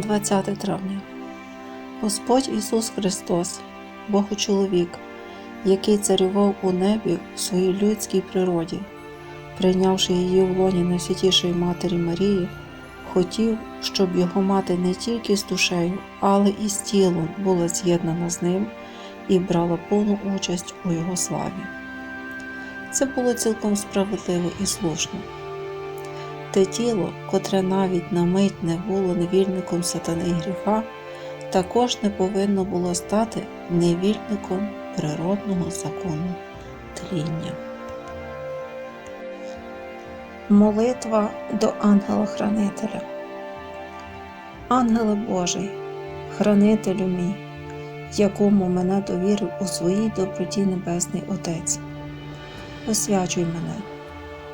20 травня. Господь Ісус Христос, Бог і чоловік, який царював у небі в своїй людській природі, прийнявши її в лоні найсвятішої Матері Марії, хотів, щоб його мати не тільки з душею, але і з тілом була з'єднана з ним і брала повну участь у його славі. Це було цілком справедливо і слушно. Те тіло, котре навіть на мить не було невільником сатани й гріха, також не повинно було стати невільником природного закону тління. Молитва до ангела-хранителя. Ангеле Божий, хранителю мій, якому мене довірив у своїй доброті Небесний Отець, освячуй мене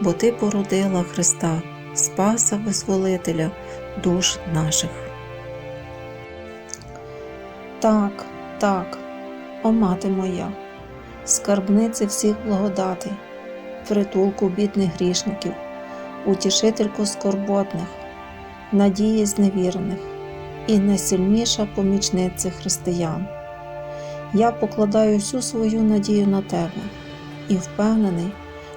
бо Ти породила Христа, Спаса Визволителя душ наших. Так, так, о мати моя, скарбниці всіх благодатей, притулку бідних грішників, утішительку скорботних, надії зневірених і найсильніша помічниця християн. Я покладаю всю свою надію на тебе і впевнений